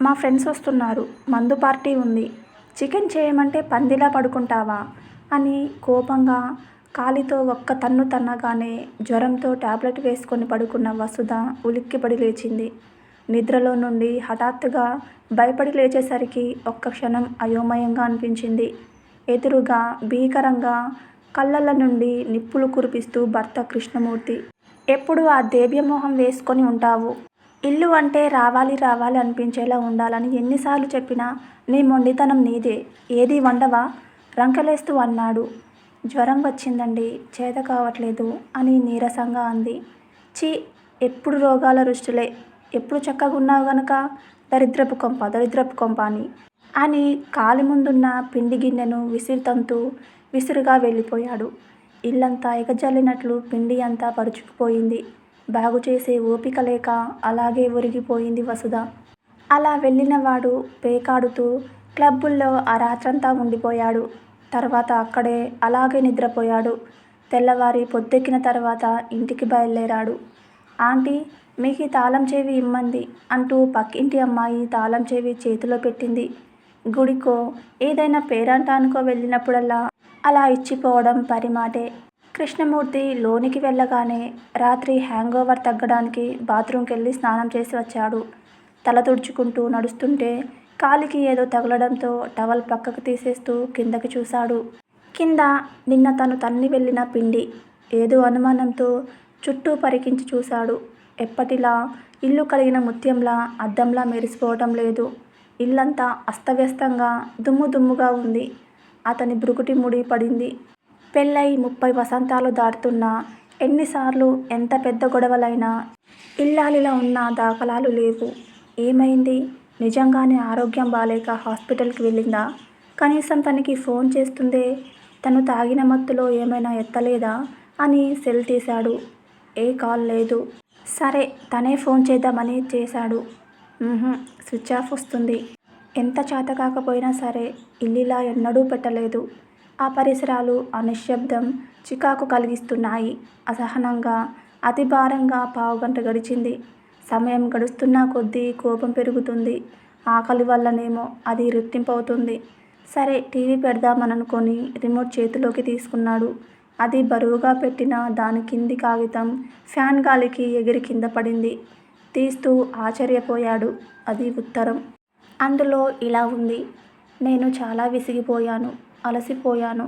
మా ఫ్రెండ్స్ వస్తున్నారు. మందు పార్టీ ఉంది. చికెన్ చేయమంటే పందిలా పడుకుంటావా? అని కోపంగా కాలితో ఒక్క తన్ను తన్నగానే జ్వరంతో టాబ్లెట్ వేసుకొని పడుకున్న వసుధ ఉలిక్కిపడి లేచింది. నిద్రలో నుండి హఠాత్తుగా భయపడి లేచేసరికి ఒక్క క్షణం అయోమయంగా అనిపించింది. ఎదురుగా భీకరంగా కళ్ళల నుండి నిప్పులు కురిపిస్తూ భర్త కృష్ణమూర్తి ఎప్పుడు ఆ దేవ్యమోహం వేసుకొని ఉంటావు? ఇల్లు అంటే రావాలి రావాలి అనిపించేలా ఉండాలని ఎన్నిసార్లు చెప్పినా నీ మొండితనం నీదే. ఏది వండవా? రంకలేస్తూ అన్నాడు. జ్వరం వచ్చిందండి చేత కావట్లేదు అని నీరసంగా అంది. చి ఎప్పుడు రోగాల రుష్టులే? ఎప్పుడు చక్కగా ఉన్నావు గనక? దరిద్రపు కొంప దరిద్రపు కొంప అని. అని కాలి ముందున్న పిండి గిన్నెను విసిరితంతూ విసురుగా వెళ్ళిపోయాడు. ఇల్లంతా ఎగజల్లినట్లు పిండి అంతా పరుచుకుపోయింది. బాగు చేసే ఓపిక లేక అలాగే ఒరిగిపోయింది వసుధ. అలా వెళ్ళినవాడు పేకాడుతూ క్లబ్బుల్లో ఆ రాత్రంతా ఉండిపోయాడు. తర్వాత అక్కడే అలాగే నిద్రపోయాడు. తెల్లవారి పొద్దెక్కిన తర్వాత ఇంటికి బయలుదేరాడు. ఆంటీ మీకు తాళం చెవి ఇమ్మంది అంటూ పక్కింటి అమ్మాయి తాళం చెవి చేతిలో పెట్టింది. గుడికో ఏదైనా పేరంటానికో వెళ్ళినప్పుడల్లా అలా ఇచ్చిపోవడం పరిమాటే. కృష్ణమూర్తి లోనికి వెళ్ళగానే రాత్రి హ్యాంగ్ ఓవర్ తగ్గడానికి బాత్రూంకి వెళ్ళి స్నానం చేసి వచ్చాడు. తల తుడుచుకుంటూ నడుస్తుంటే కాలికి ఏదో తగలడంతో టవల్ పక్కకు తీసేస్తూ కిందకి చూశాడు. కింద నిన్న తను తన్ని వెళ్ళిన పిండి ఏదో అనుమానంతో చుట్టూ పరికించి చూశాడు. ఎప్పటిలా ఇల్లు కలిగిన ముత్యంలా అద్దంలా మెరిసిపోవటం లేదు. ఇల్లంతా అస్తవ్యస్తంగా దుమ్ము దుమ్ముగా ఉంది. అతని బ్రుకుటి ముడి పడింది. పెళ్ళై ముప్పై వసంతాలు దాటుతున్నా ఎన్నిసార్లు ఎంత పెద్ద గొడవలైనా ఇల్లాలిలా ఉన్న దాఖలాలు లేవు. ఏమైంది? నిజంగానే ఆరోగ్యం బాలేక హాస్పిటల్కి వెళ్ళిందా? కనీసం తనకి ఫోన్ చేస్తుందే తను తాగిన మత్తులో ఏమైనా ఎత్తలేదా? అని సెల్ తీశాడు. ఏ కాల్ లేదు. సరే తనే ఫోన్ చేద్దామని చేశాడు. స్విచ్ ఆఫ్ వస్తుంది. ఎంత చేత కాకపోయినా సరే ఇల్లిలా ఎన్నడూ పెట్టలేదు. ఆ పరిసరాలు ఆ నిశ్శబ్దం చికాకు కలిగిస్తున్నాయి. అసహనంగా అతి భారంగా పావుగంట గడిచింది. సమయం గడుస్తున్న కొద్దీ కోపం పెరుగుతుంది. ఆకలి వల్లనేమో అది రెట్టింపవుతుంది. సరే టీవీ పెడదామననుకొని రిమోట్ చేతిలోకి తీసుకున్నాడు. అది బరువుగా పెట్టిన దాని కింది కాగితం ఫ్యాన్ గాలికి ఎగిరి కింద పడింది. తీస్తూ ఆశ్చర్యపోయాడు. అది ఉత్తరం. అందులో ఇలా ఉంది. నేను చాలా విసిగిపోయాను. అలసిపోయాను.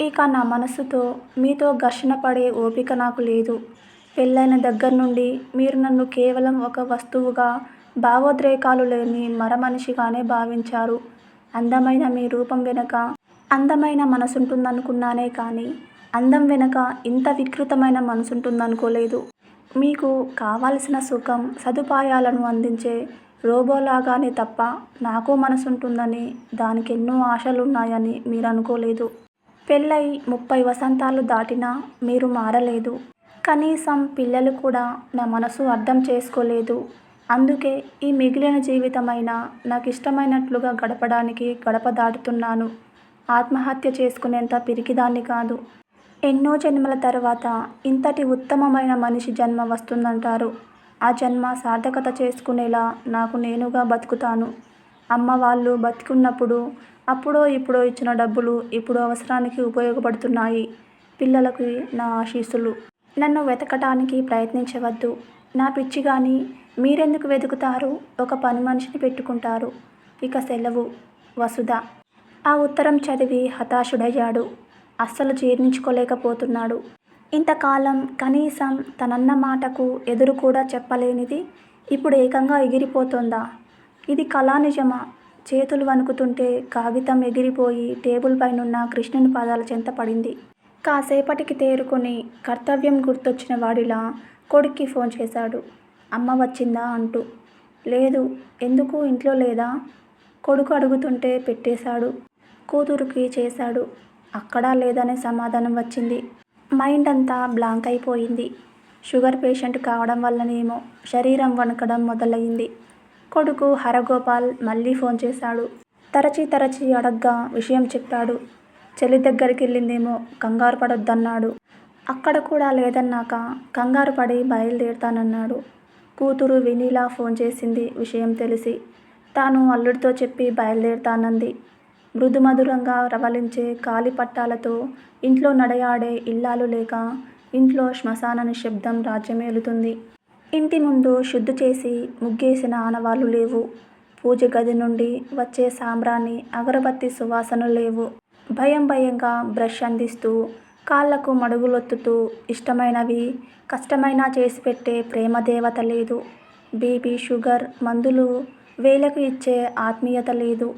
ఇక నా మనసుతో మీతో ఘర్షణ పడే ఓపిక నాకు లేదు. పెళ్ళైన దగ్గర నుండి మీరు నన్ను కేవలం ఒక వస్తువుగా భావోద్రేకాలు లేని మరమనిషిగానే భావించారు. అందమైన మీ రూపం వెనుక అందమైన మనసుంటుందనుకున్నానే కానీ అందం వెనుక ఇంత వికృతమైన మనసుంటుందనుకోలేదు. మీకు కావలసిన సుఖం సదుపాయాలను అందించే రోబోలాగానే తప్ప నాకు మనసుంటుందని దానికి ఎన్నో ఆశలున్నాయని మీరు అనుకోలేదు పెళ్ళై ముప్పై వసంతాలు దాటినా మీరు మారలేదు. కనీసం పిల్లలు కూడా నా మనసు అర్థం చేసుకోలేదు. అందుకే ఈ మిగిలిన జీవితమైనా నాకు ఇష్టమైనట్లుగా గడపడానికి గడప దాటుతున్నాను. ఆత్మహత్య చేసుకునేంత పిరికిదాన్ని కాదు. ఎన్నో జన్మల తర్వాత ఇంతటి ఉత్తమమైన మనిషి జన్మ వస్తుందంటారు. ఆ జన్మ సార్థకత చేసుకునేలా నాకు నేనుగా బతుకుతాను. అమ్మ వాళ్ళు బతికున్నప్పుడు అప్పుడో ఇప్పుడో ఇచ్చిన డబ్బులు ఇప్పుడు అవసరానికి ఉపయోగపడుతున్నాయి. పిల్లలకి నా ఆశీస్సులు. నన్ను వెతకటానికి ప్రయత్నించవద్దు. నా పిచ్చి కానీ మీరెందుకు వెతుకుతారు? ఒక పని మనిషిని పెట్టుకుంటారు. ఇక సెలవు. వసుధ. ఆ ఉత్తరం చదివి హతాశుడయ్యాడు. అస్సలు జీర్ణించుకోలేకపోతున్నాడు. ఇంతకాలం కనీసం తనన్న మాటకు ఎదురు కూడా చెప్పలేనిది ఇప్పుడు ఏకంగా ఎగిరిపోతోందా? ఇది కళా నిజమా? చేతులు వణుకుతుంటే కాగితం ఎగిరిపోయి టేబుల్ పైనున్న కృష్ణుని పాదాల చెంత పడింది. కాసేపటికి తేరుకొని కర్తవ్యం గుర్తొచ్చిన వాడిలా కొడుక్కి ఫోన్ చేశాడు. అమ్మ వచ్చిందా అంటూ. లేదు ఎందుకు? ఇంట్లో లేదా? కొడుకు అడుగుతుంటే పెట్టేశాడు. కూతురుకి చేశాడు. అక్కడా లేదనే సమాధానం వచ్చింది. మైండ్ అంతా బ్లాంక్ అయిపోయింది. షుగర్ పేషెంట్ కావడం వల్లనేమో శరీరం వణకడం మొదలైంది కొడుకు హరగోపాల్ మళ్ళీ ఫోన్ చేశాడు. తరచి తరచి అడగ్గా విషయం చెప్పాడు. చెల్లి దగ్గరికి వెళ్ళిందేమో కంగారు పడొద్దన్నాడు. అక్కడ కూడా లేదన్నాక కంగారు పడి బయలుదేరుతానన్నాడు. కూతురు వినీలా ఫోన్ చేసింది విషయం తెలిసి. తాను అల్లుడితో చెప్పి బయలుదేరుతానంది. మృదుమధురంగా రవలించే కాలి పట్టాలతో ఇంట్లో నడయాడే ఇల్లాలు లేక ఇంట్లో శ్మశాన నిశ్శబ్దం రాజ్యమేలుతుంది. ఇంటి ముందు శుద్ధి చేసి ముగ్గేసిన ఆనవాళ్ళు లేవు. పూజ గది నుండి వచ్చే సాంబ్రాణి అగరబత్తి సువాసనలు లేవు. భయం భయంగా బ్రష్ అందిస్తూ కాళ్ళకు మడుగులొత్తుతూ ఇష్టమైనవి కష్టమైనా చేసి పెట్టే లేదు. బీపీ షుగర్ మందులు వేలకు ఇచ్చే ఆత్మీయత లేదు.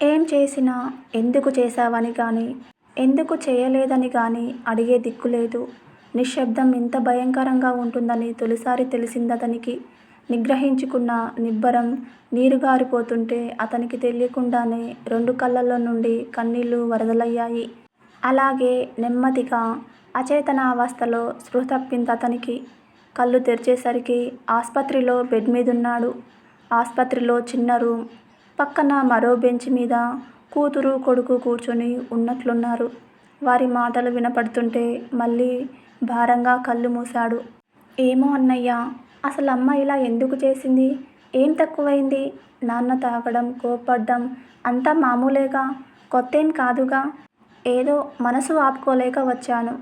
ఏం చేసినా ఎందుకు చేశావని కానీ ఎందుకు చేయలేదని కానీ అడిగే దిక్కు లేదు. నిశ్శబ్దం ఇంత భయంకరంగా ఉంటుందని తొలిసారి తెలిసిందతనికి. నిగ్రహించుకున్న నిబ్బరం నీరుగారిపోతుంటే అతనికి తెలియకుండానే రెండు కళ్ళల్లో నుండి కన్నీళ్ళు వరదలయ్యాయి. అలాగే నెమ్మదిగా అచేతనావస్థలో స్పృహ తప్పింది అతనికి. కళ్ళు తెరిచేసరికి ఆసుపత్రిలో బెడ్ మీదున్నాడు. ఆసుపత్రిలో చిన్న రూమ్. పక్కన మరో బెంచ్ మీద కూతురు కొడుకు కూర్చొని ఉన్నట్లున్నారు. వారి మాటలు వినపడుతుంటే మళ్ళీ భారంగా కళ్ళు మూశాడు. ఏమో అన్నయ్య అసలు అమ్మ ఇలా ఎందుకు చేసింది? ఏం తక్కువైంది? నాన్న తాగడం కోపడ్డం అంతా మామూలేగా? కొత్తేం కాదుగా? ఏదో మనసు ఆపుకోలేక వచ్చాను.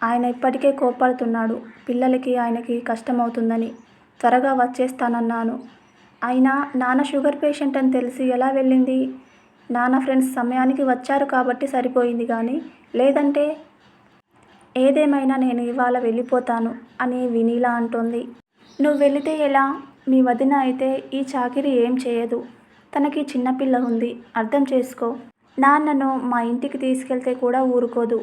ఆయన ఇప్పటికే కోప్పడుతున్నాడు. పిల్లలకి ఆయనకి కష్టమవుతుందని త్వరగా వచ్చేస్తానన్నాను. అయినా నాన్న షుగర్ పేషెంట్ అని తెలిసి ఎలా వెళ్ళింది? నాన్న ఫ్రెండ్స్ సమయానికి వచ్చారు కాబట్టి సరిపోయింది కానీ లేదంటే ఏదేమైనా నేను ఇవాళ వెళ్ళిపోతాను అని వినీలా అంటోంది. నువ్వు వెళితే ఎలా? మీ వదిన అయితే ఈ చాకిరి ఏం చేయదు. తనకి చిన్నపిల్ల ఉంది అర్థం చేసుకో. నాన్నను మా ఇంటికి తీసుకెళ్తే కూడా ఊరుకోదు.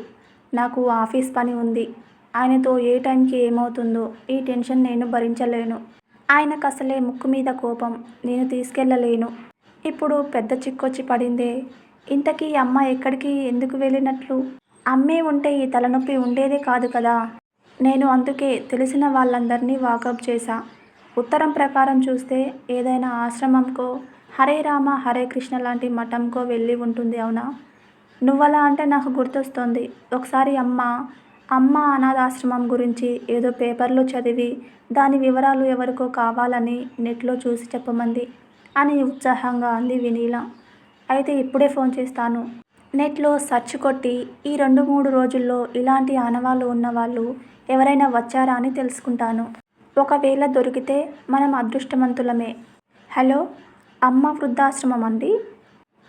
నాకు ఆఫీస్ పని ఉంది. ఆయనతో ఏ టైంకి ఏమవుతుందో ఈ టెన్షన్ నేను భరించలేను. ఆయనకు అసలే ముక్కు మీద కోపం. నేను తీసుకెళ్ళలేను ఇప్పుడు పెద్ద చిక్కొచ్చి పడిందే. ఇంతకీ అమ్మ ఎక్కడికి? ఎందుకు వెళ్ళినట్లు? అమ్మే ఉంటే ఈ తలనొప్పి ఉండేదే కాదు కదా. నేను అందుకే తెలిసిన వాళ్ళందరినీ వాకప్ చేశా. ఉత్తరం ప్రకారం చూస్తే ఏదైనా ఆశ్రమంకో హరే రామ హరే కృష్ణ లాంటి మఠంకో వెళ్ళి ఉంటుంది అవునా? నువ్వలా అంటే నాకు గుర్తొస్తుంది. ఒకసారి అమ్మ అమ్మ అనాథాశ్రమం గురించి ఏదో పేపర్లో చదివి దాని వివరాలు ఎవరికో కావాలని నెట్లో చూసి చెప్పమంది అని ఉత్సాహంగా అంది వినీల. అయితే ఇప్పుడే ఫోన్ చేస్తాను. నెట్లో సర్చ్ కొట్టి ఈ రెండు మూడు రోజుల్లో ఇలాంటి ఆనవాళ్ళు ఉన్నవాళ్ళు ఎవరైనా వచ్చారా అని తెలుసుకుంటాను. ఒకవేళ దొరికితే మనం అదృష్టవంతులమే. హలో అమ్మ వృద్ధాశ్రమం అండి?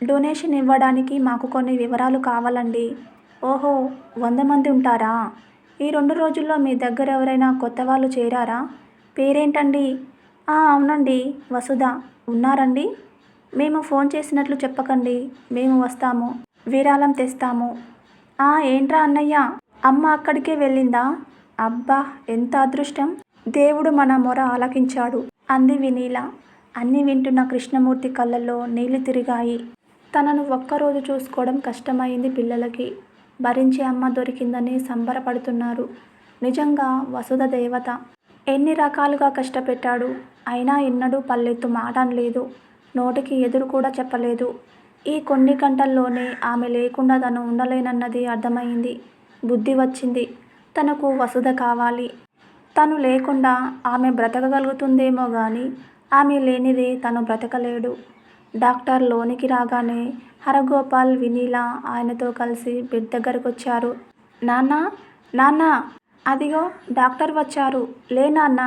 డొనేషన్ ఇవ్వడానికి మాకు కొన్ని వివరాలు కావాలండి. ఓహో వంద మంది ఉంటారా? ఈ రెండు రోజుల్లో మీ దగ్గర ఎవరైనా కొత్త వాళ్ళు చేరారా? పేరేంటండి? "ఆ, అవునండి వసుధ. ఉన్నారండి? మేము ఫోన్ చేసినట్లు చెప్పకండి. మేము వస్తాము. విరాళం తెస్తాము. "ఆ, ఏంట్రా అన్నయ్య? అమ్మ అక్కడికే వెళ్ళిందా? అబ్బా ఎంత అదృష్టం. దేవుడు మన మొర ఆలకించాడు. అంది వినీల. అన్నీ వింటున్న కృష్ణమూర్తి కళ్ళల్లో నీళ్ళు తిరిగాయి. తనను ఒక్కరోజు చూసుకోవడం కష్టమైంది పిల్లలకి. భరించే అమ్మ దొరికిందని సంబరపడుతున్నారు. నిజంగా వసుధ దేవత ఎన్ని రకాలుగా కష్టపెట్టాడు. అయినా ఎన్నడూ పల్లెత్తు మాటనలేదు నోటికి ఎదురు కూడా చెప్పలేదు. ఈ కొన్ని గంటల్లోనే ఆమె లేకుండా తను ఉండలేనన్నది అర్థమైంది. బుద్ధి వచ్చింది. తనకు వసుధ కావాలి. తను లేకుండా ఆమె బ్రతకగలుగుతుందేమో కానీ ఆమె లేనిదే తను బ్రతకలేడు. డాక్టర్ లోనికి రాగానే హరగోపాల్ వినీల ఆయనతో కలిసి బెడ్ దగ్గరకు వచ్చారు నాన్న నాన్న అదిగో డాక్టర్ వచ్చారు. లే నాన్న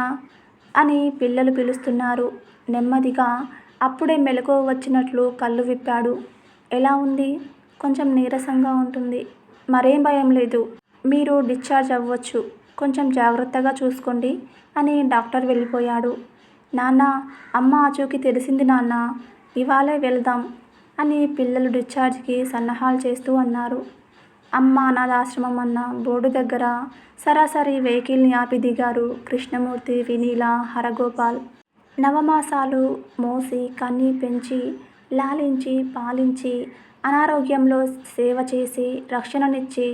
అని పిల్లలు పిలుస్తున్నారు. నెమ్మదిగా అప్పుడే మెలకువ వచ్చినట్లు కళ్ళు విప్పాడు. ఎలా ఉంది? కొంచెం నీరసంగా ఉంటుంది. మరేం భయం లేదు. మీరు డిశ్చార్జ్ అవ్వచ్చు. కొంచెం జాగ్రత్తగా చూసుకోండి అని డాక్టర్ వెళ్ళిపోయాడు. నాన్న అమ్మ ఆచూకి తెలిసింది నాన్న. ఇవాళే వెళ్దాం అని పిల్లలు డిశ్చార్జ్కి సన్నాహాలు చేస్తూ అన్నారు. అమ్మ అనాథాశ్రమం అన్న బోర్డు దగ్గర సరాసరి వెహికల్ని ఆపి దిగారు కృష్ణమూర్తి వినీల హరగోపాల్. నవమాసాలు మోసి కన్నీ పెంచి లాలించి పాలించి అనారోగ్యంలో సేవ చేసి రక్షణనిచ్చి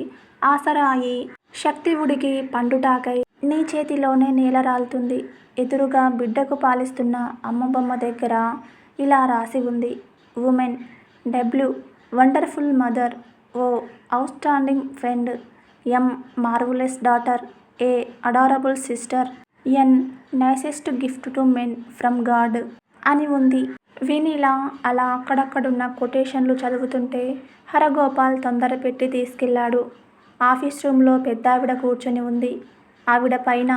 ఆసరా అయి శక్తి ఉడికి పండుటాకై నీ చేతిలోనే నేల రాలుతుంది. ఎదురుగా బిడ్డకు పాలిస్తున్న అమ్మ బొమ్మ దగ్గర ఇలా రాసి ఉంది women W wonderful mother O outstanding friend M marvellous daughter A adorable sister N nicest gift to men from God అని ఉంది వినిలా అలా అక్కడక్కడున్న కొటేషన్లు చదువుతుంటే హరగోపాల్ తొందర పెట్టి తీసుకెళ్ళాడు. ఆఫీస్ రూమ్లో పెద్దావిడ కూర్చొని ఉంది. ఆవిడ పైన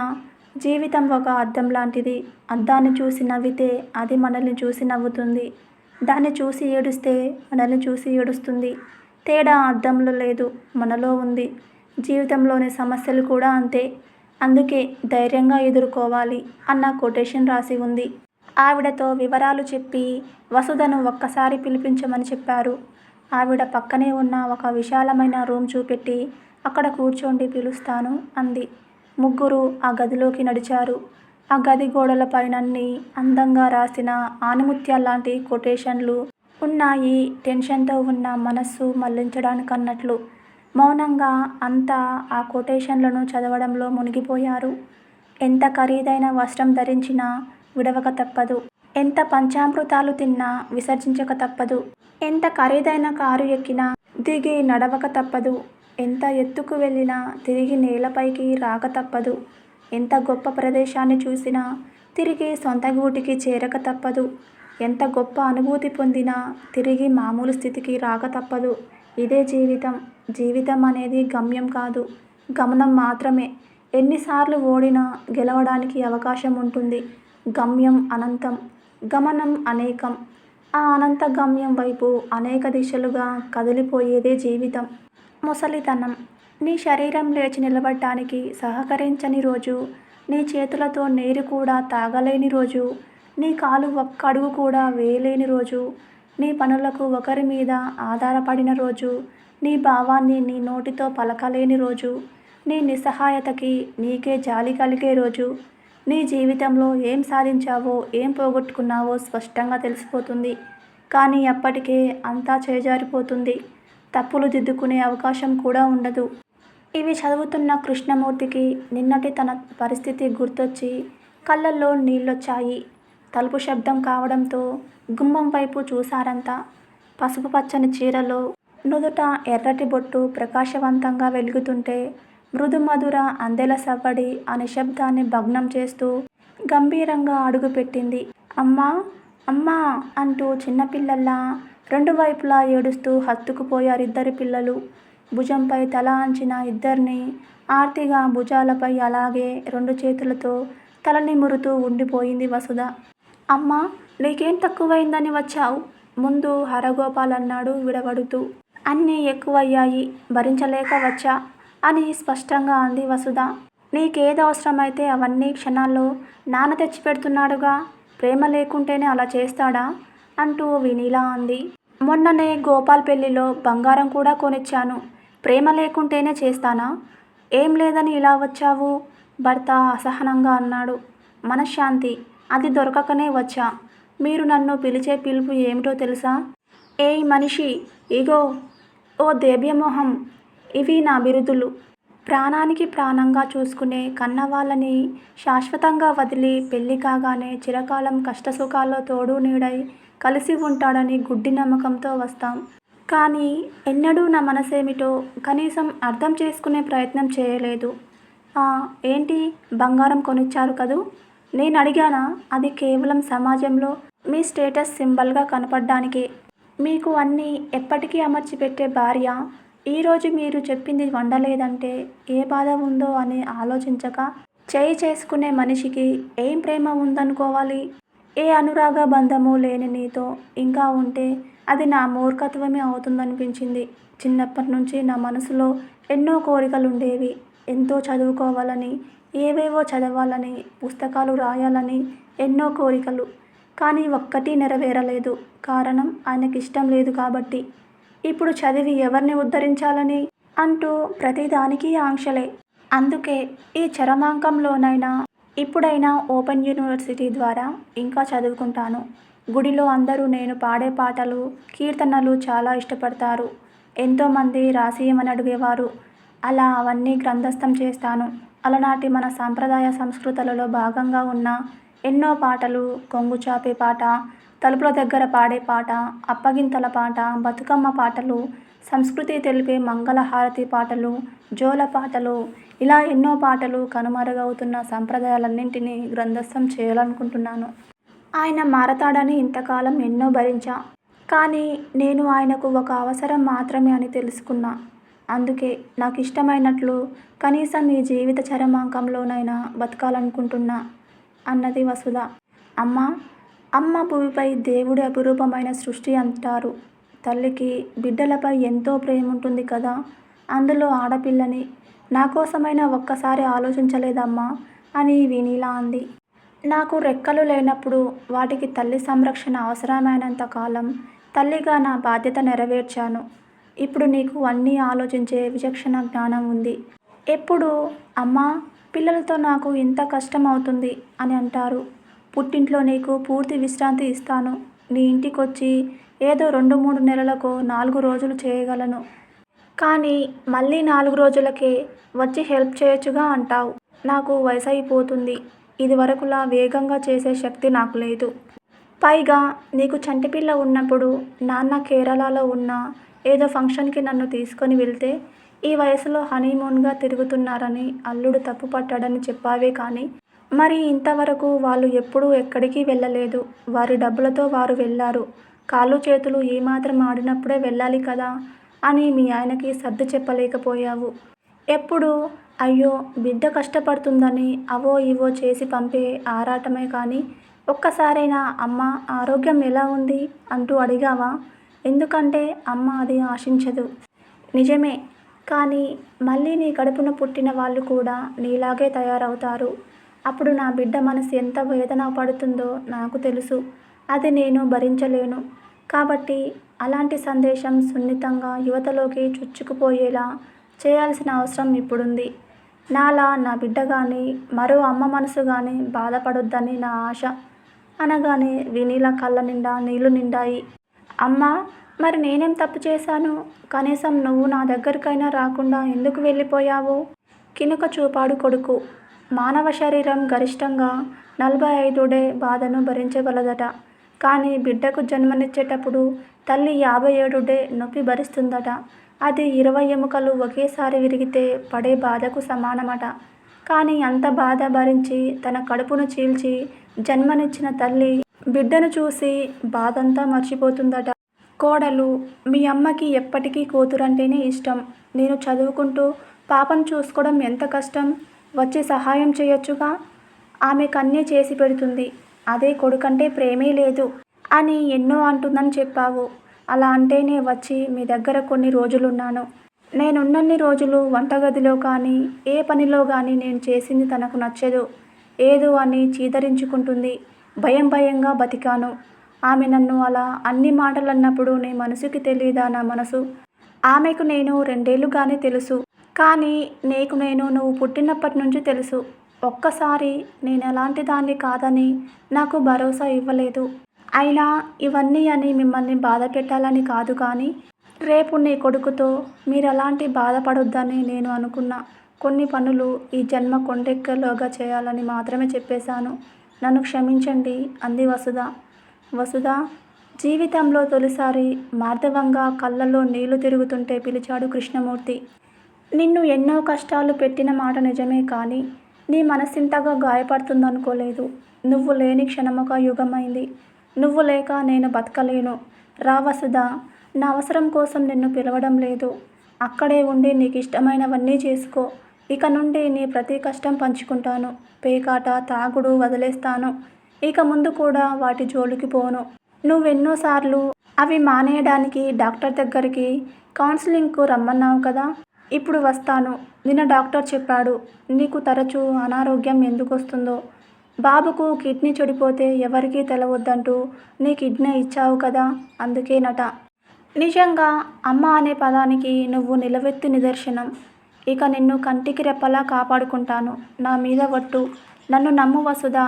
జీవితం ఒక అద్దం లాంటిది. అద్దాన్ని చూసి నవ్వితే అది మనల్ని చూసి నవ్వుతుంది. దాన్ని చూసి ఏడుస్తే మనల్ని చూసి ఏడుస్తుంది. తేడా అద్దంలో లేదు మనలో ఉంది. జీవితంలోని సమస్యలు కూడా అంతే. అందుకే ధైర్యంగా ఎదుర్కోవాలి అన్న కొటేషన్ రాసి ఉంది. ఆవిడతో వివరాలు చెప్పి వసుధను ఒక్కసారి పిలిపించమని చెప్పారు. ఆవిడ పక్కనే ఉన్న ఒక విశాలమైన రూమ్ చూపెట్టి అక్కడ కూర్చోండి పిలుస్తాను అంది. ముగ్గురు ఆ గదిలోకి నడిచారు. ఆ గది గోడల పైనన్నీ అందంగా రాసిన ఆణిముత్యాల్లాంటి కొటేషన్లు ఉన్నాయి టెన్షన్తో ఉన్న మనస్సు మళ్ళించడానికన్నట్లు. మౌనంగా అంతా ఆ కొటేషన్లను చదవడంలో మునిగిపోయారు. ఎంత ఖరీదైన వస్త్రం ధరించినా విడవక తప్పదు. ఎంత పంచామృతాలు తిన్నా విసర్జించక తప్పదు. ఎంత ఖరీదైన కారు ఎక్కినా దిగి నడవక తప్పదు. ఎంత ఎత్తుకు వెళ్ళినా తిరిగి నేలపైకి రాక తప్పదు. ఎంత గొప్ప ప్రదేశాన్ని చూసినా తిరిగి సొంత గూటికి చేరక తప్పదు. ఎంత గొప్ప అనుభూతి పొందినా తిరిగి మామూలు స్థితికి రాక తప్పదు. ఇదే జీవితం. జీవితం అనేది గమ్యం కాదు. గమనం మాత్రమే. ఎన్నిసార్లు ఓడినా గెలవడానికి అవకాశం ఉంటుంది. గమ్యం అనంతం. గమనం అనేకం. ఆ అనంత గమ్యం వైపు అనేక దిశలుగా కదిలిపోయేదే జీవితం. ముసలితనం. నీ శరీరం లేచి నిలబడ్డానికి సహకరించని రోజు, నీ చేతులతో నీరు కూడా తాగలేని రోజు, నీ కాలు ఒక్క అడుగు కూడా వేయలేని రోజు, నీ పనులకు ఒకరి మీద ఆధారపడిన రోజు, నీ భావాన్ని నీ నోటితో పలకలేని రోజు, నీ నిస్సహాయతకి నీకే జాలి కలిగే రోజు, నీ జీవితంలో ఏం సాధించావో ఏం పోగొట్టుకున్నావో స్పష్టంగా తెలిసిపోతుంది. కానీ అప్పటికే అంతా చేజారిపోతుంది. తప్పులు దిద్దుకునే అవకాశం కూడా ఉండదు. ఇవి చదువుతున్న కృష్ణమూర్తికి నిన్నటి తన పరిస్థితి గుర్తొచ్చి కళ్ళల్లో నీళ్ళొచ్చాయి. తలుపు శబ్దం కావడంతో గుమ్మం వైపు చూశారంతా. పసుపు పచ్చని చీరలో నుదుట ఎర్రటి బొట్టు ప్రకాశవంతంగా వెలుగుతుంటే మృదు మధుర అందెల సవ్వడి ఆ నిశ్శబ్దాన్ని భగ్నం చేస్తూ గంభీరంగా అడుగుపెట్టింది. అమ్మా! అమ్మా! అంటూ చిన్నపిల్లల్లా రెండు వైపులా ఏడుస్తూ హత్తుకుపోయారిద్దరు పిల్లలు. భుజంపై తల ఆంచిన ఇద్దర్నీ ఆర్తిగా భుజాలపై అలాగే రెండు చేతులతో తల నిమురుతూ ఉండిపోయింది వసుధ. అమ్మా! నీకేం తక్కువైందని వచ్చావు ముందు హరగోపాల్ అన్నాడు విడబడుతూ అన్నీ ఎక్కువయ్యాయి. భరించలేక వచ్చా అని స్పష్టంగా అంది వసుధ. నీకేదవసరమైతే అవన్నీ క్షణాల్లో నాన్న తెచ్చిపెడుతున్నాడుగా. ప్రేమ లేకుంటేనే అలా చేస్తాడా? అంటూ వినీలా అంది. మొన్ననే గోపాల్ పెళ్ళిలో బంగారం కూడా కొనిచ్చాను. ప్రేమ లేకుంటేనే చేస్తానా? ఏం లేదని ఇలా వచ్చావు? భర్త అసహనంగా అన్నాడు. మనశ్శాంతి. అది దొరకకనే వచ్చా. మీరు నన్ను పిలిచే పిలుపు ఏమిటో తెలుసా? ఏయ్ మనిషి ఇగో! ఓ దేవ్యమోహం ఇవి నా బిరుదులు. ప్రాణానికి ప్రాణంగా చూసుకునే కన్నవాళ్ళని శాశ్వతంగా వదిలి పెళ్ళి కాగానే చిరకాలం కష్టసుఖాల్లో తోడు నీడై కలిసి ఉంటాడని గుడ్డి నమ్మకంతో వస్తాం. కానీ ఎన్నడూ నా మనసేమిటో కనీసం అర్థం చేసుకునే ప్రయత్నం చేయలేదు. ఏంటి బంగారం కొనిచ్చారు కదూ! నేనడిగానా అది కేవలం సమాజంలో మీ స్టేటస్ సింబల్గా కనపడడానికి మీకు అన్నీ ఎప్పటికీ అమర్చిపెట్టే భార్య ఈరోజు మీరు చెప్పింది వండలేదంటే ఏ బాధ ఉందో అని ఆలోచించక చేయి చేసుకునే మనిషికి ఏం ప్రేమ ఉందనుకోవాలి? ఏ అనురాగ బంధము లేని నీతో ఇంకా ఉంటే అది నా మూర్ఖత్వమే అవుతుందనిపించింది. చిన్నప్పటి నుంచి నా మనసులో ఎన్నో కోరికలు ఉండేవి ఎంతో చదువుకోవాలని, ఏవేవో చదవాలని, పుస్తకాలు రాయాలని ఎన్నో కోరికలు. కానీ ఒక్కటి నెరవేరలేదు. కారణం ఆయనకి ఇష్టం లేదు కాబట్టి. ఇప్పుడు చదివి ఎవరిని ఉద్ధరించాలని? అంటూ ప్రతిదానికి ఆంక్షలే. అందుకే ఈ చరమాంకంలోనైనా ఇప్పుడైనా ఓపెన్ యూనివర్సిటీ ద్వారా ఇంకా చదువుకుంటాను. గుడిలో అందరూ నేను పాడే పాటలు, కీర్తనలు చాలా ఇష్టపడతారు. ఎంతోమంది రాసియ్యమని అడిగేవారు. అలా అవన్నీ గ్రంథస్థం చేస్తాను. అలనాటి మన సాంప్రదాయ సంస్కృతులలో భాగంగా ఉన్న ఎన్నో పాటలు కొంగుచాపి పాట, తలుపుల దగ్గర పాడే పాట, అప్పగింతల పాట, బతుకమ్మ పాటలు, సంస్కృతి తెలిపే మంగళహారతి పాటలు, జోల పాటలు ఇలా ఎన్నో పాటలు కనుమరుగవుతున్న సంప్రదాయాలన్నింటినీ గ్రంథస్థం చేయాలనుకుంటున్నాను. ఆయన మారతాడని ఇంతకాలం ఎన్నో భరించా. కానీ నేను ఆయనకు ఒక అవసరం మాత్రమే అని తెలుసుకున్నా. అందుకే నాకు ఇష్టమైనట్లు కనీసం ఈ జీవిత చరమాంకంలోనైనా బతకాలనుకుంటున్నా అన్నది వసుధ. అమ్మ అమ్మ భూమిపై దేవుడి అపురూపమైన సృష్టి అంటారు. తల్లికి బిడ్డలపై ఎంతో ప్రేమ ఉంటుంది కదా? అందులో ఆడపిల్లని నా కోసమైనా ఒక్కసారి ఆలోచించలేదమ్మా అని వినీలా అంది. నాకు రెక్కలు లేనప్పుడు వాటికి తల్లి సంరక్షణ అవసరమైనంత కాలం తల్లిగా నా బాధ్యత నెరవేర్చాను. ఇప్పుడు నీకు అన్నీ ఆలోచించే విచక్షణ జ్ఞానం ఉంది. ఎప్పుడు? అమ్మా పిల్లలతో నాకు ఇంత కష్టం అవుతుంది అని అంటారు. పుట్టింట్లో నీకు పూర్తి విశ్రాంతి ఇస్తాను. నీ ఇంటికొచ్చి ఏదో రెండు మూడు నెలలకు నాలుగు రోజులు చేయగలను. కానీ మళ్ళీ నాలుగు రోజులకే వచ్చి హెల్ప్ చేయొచ్చుగా అంటావు. నాకు వయసు అయిపోతుంది ఇది వరకులా వేగంగా చేసే శక్తి నాకు లేదు. పైగా నీకు చంటిపిల్ల ఉన్నప్పుడు నాన్న కేరళలో ఉన్న ఏదో ఫంక్షన్కి నన్ను తీసుకొని వెళ్తే ఈ వయసులో హనీమూన్గా తిరుగుతున్నారని అల్లుడు తప్పు పట్టాడని చెప్పావే కానీ మరి ఇంతవరకు వాళ్ళు ఎప్పుడూ ఎక్కడికి వెళ్ళలేదు. వారి డబ్బులతో వారు వెళ్ళారు. కాళ్ళు చేతులు ఏమాత్రం ఆడినప్పుడే వెళ్ళాలి కదా అని మీ ఆయనకి సర్ది చెప్పలేకపోయావు. ఎప్పుడు? అయ్యో బిడ్డ కష్టపడుతుందని అవో ఇవో చేసి పంపే ఆరాటమే కానీ ఒక్కసారైనా అమ్మ ఆరోగ్యం ఎలా ఉంది? అంటూ అడిగావా? ఎందుకంటే అమ్మ అది ఆశించదు. నిజమే. కానీ మళ్ళీ నీ కడుపున పుట్టిన వాళ్ళు కూడా నీలాగే తయారవుతారు. అప్పుడు నా బిడ్డ మనసు ఎంత వేదన పడుతుందో నాకు తెలుసు. అది నేను భరించలేను. కాబట్టి అలాంటి సందేశం సున్నితంగా యువతలోకి చొచ్చుకుపోయేలా చేయాల్సిన అవసరం ఇప్పుడుంది. నాలా నా బిడ్డ కానీ మరో అమ్మ మనసు కానీ బాధపడొద్దని నా ఆశ. అనగానే వినీల కళ్ళ నిండా నీళ్ళు నిండాయి. అమ్మ మరి నేనేం తప్పు చేశాను? కనీసం నువ్వు నా దగ్గరికైనా రాకుండా ఎందుకు వెళ్ళిపోయావు? కినుక చూపాడు కొడుకు. మానవ శరీరం గరిష్టంగా నలభై ఐదు డే బాధను భరించగలదట. కానీ బిడ్డకు జన్మనిచ్చేటప్పుడు తల్లి యాభై ఏడు డే నొప్పి భరిస్తుందట. అది ఇరవై ఎముకలు ఒకేసారి విరిగితే పడే బాధకు సమానమట. కానీ అంత బాధ భరించి తన కడుపును చీల్చి జన్మనిచ్చిన తల్లి బిడ్డను చూసి బాధంతా మర్చిపోతుందట. కోడలు మీ అమ్మకి ఎప్పటికీ కూతురంటేనే ఇష్టం. నేను చదువుకుంటూ పాపను చూసుకోవడం ఎంత కష్టం? వచ్చి సహాయం చేయొచ్చుగా? ఆమెకు అన్నీ చేసి పెడుతుంది. అదే కొడుకంటే ప్రేమే లేదు. అని ఎన్నో అంటుందని చెప్పావు. అలా అంటేనే వచ్చి మీ దగ్గర కొన్ని రోజులున్నాను. నేనున్నన్ని రోజులు వంటగదిలో కానీ ఏ పనిలో కానీ నేను చేసింది తనకు నచ్చదు. ఏదో అని చీదరించుకుంటుంది. భయం భయంగా బతికాను. ఆమె నన్ను అలా అన్ని మాటలు అన్నప్పుడు నీ మనసుకి తెలియదా నా మనసు? ఆమెకు నేను రెండేళ్ళుగానే తెలుసు. కానీ నీకు నేను నువ్వు పుట్టినప్పటి నుంచి తెలుసు. ఒక్కసారి నేను ఎలాంటి దాన్ని కాదని నాకు భరోసా ఇవ్వలేదు. అయినా ఇవన్నీ అని మిమ్మల్ని బాధ పెట్టాలని కాదు కానీ రేపు నీ కొడుకుతో మీరు ఎలాంటి బాధపడొద్దని నేను అనుకున్నా. కొన్ని పనులు ఈ జన్మ కొండెక్కలోగా చేయాలని మాత్రమే చెప్పేశాను. నన్ను క్షమించండి అంది వసుధ. వసుధ జీవితంలో తొలిసారి మార్దవంగా కళ్ళల్లో నీళ్ళు తిరుగుతుంటే పిలిచాడు కృష్ణమూర్తి. నిన్ను ఎన్నో కష్టాలు పెట్టిన మాట నిజమే కానీ నీ మనసింతగా గాయపడుతుందనుకోలేదు. నువ్వు లేని క్షణమొక యుగమైంది. నువ్వు లేక నేను బతకలేను. రావసుదా నా అవసరం కోసం నిన్ను పిలవడం లేదు. అక్కడే ఉండి నీకు ఇష్టమైనవన్నీ చేసుకో. ఇక నుండి నీ ప్రతి కష్టం పంచుకుంటాను. పేకాట తాగుడు వదిలేస్తాను. ఇక ముందు కూడా వాటి జోలికి పోను. నువ్వెన్నోసార్లు అవి మానేయడానికి డాక్టర్ దగ్గరికి కౌన్సిలింగ్కు రమ్మన్నావు కదా? ఇప్పుడు వస్తాను. నిన్న డాక్టర్ చెప్పాడు నీకు తరచూ అనారోగ్యం ఎందుకు వస్తుందో. బాబుకు కిడ్నీ చెడిపోతే ఎవరికీ తెలవద్దంటూ నీ కిడ్నీ ఇచ్చావు కదా అందుకేనట నిజంగా అమ్మ అనే పదానికి నువ్వు నిలవెత్తు నిదర్శనం. ఇక నిన్ను కంటికి రెప్పలా కాపాడుకుంటాను. నా మీద వట్టు నన్ను నమ్ము వసుదా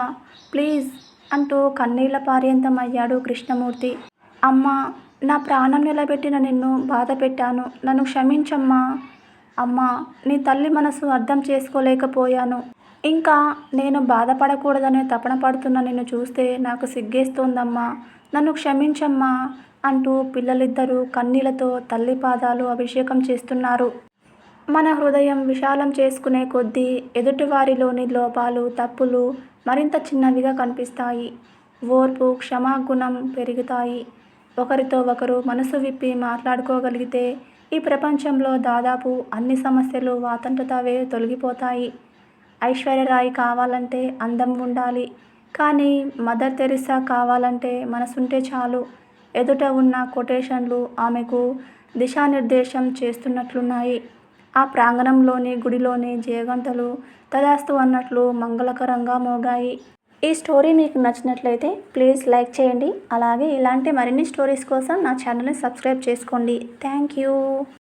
ప్లీజ్ అంటూ కన్నీళ్ళ పార్యంతం అయ్యాడు కృష్ణమూర్తి. అమ్మా నా ప్రాణం నిలబెట్టిన నిన్ను బాధ పెట్టాను నన్ను క్షమించమ్మా. అమ్మా నీ తల్లి మనసు అర్థం చేసుకోలేకపోయాను. ఇంకా నేను బాధపడకూడదనే తపన పడుతున్న నిన్ను చూస్తే నాకు సిగ్గేస్తోందమ్మా. నన్ను క్షమించమ్మా అంటూ పిల్లలిద్దరూ కన్నీళ్ళతో తల్లి పాదాలు అభిషేకం చేస్తున్నారు. మన హృదయం విశాలం చేసుకునే కొద్దీ ఎదుటివారిలోని లోపాలు తప్పులు మరింత చిన్నవిగా కనిపిస్తాయి. ఓర్పు క్షమాగుణం పెరుగుతాయి. ఒకరితో ఒకరు మనసు విప్పి మాట్లాడుకోగలిగితే ఈ ప్రపంచంలో దాదాపు అన్ని సమస్యలు వాతంటతావే తొలగిపోతాయి. ఐశ్వర్యరాయి కావాలంటే అందం ఉండాలి. కానీ మదర్ తెరిసా కావాలంటే మనసుంటే చాలు. ఎదుట ఉన్న కొటేషన్లు ఆమెకు దిశానిర్దేశం చేస్తున్నట్లున్నాయి. ఆ ప్రాంగణంలోని గుడిలోని జయగంటలు తదాస్తు అన్నట్లు మంగళకరంగా మోగాయి. ఈ స్టోరీ మీకు నచ్చినట్లయితే ప్లీజ్ లైక్ చేయండి. అలాగే ఇలాంటి మరిన్ని స్టోరీస్ కోసం నా ఛానల్ని సబ్స్క్రైబ్ చేసుకోండి. Thank you.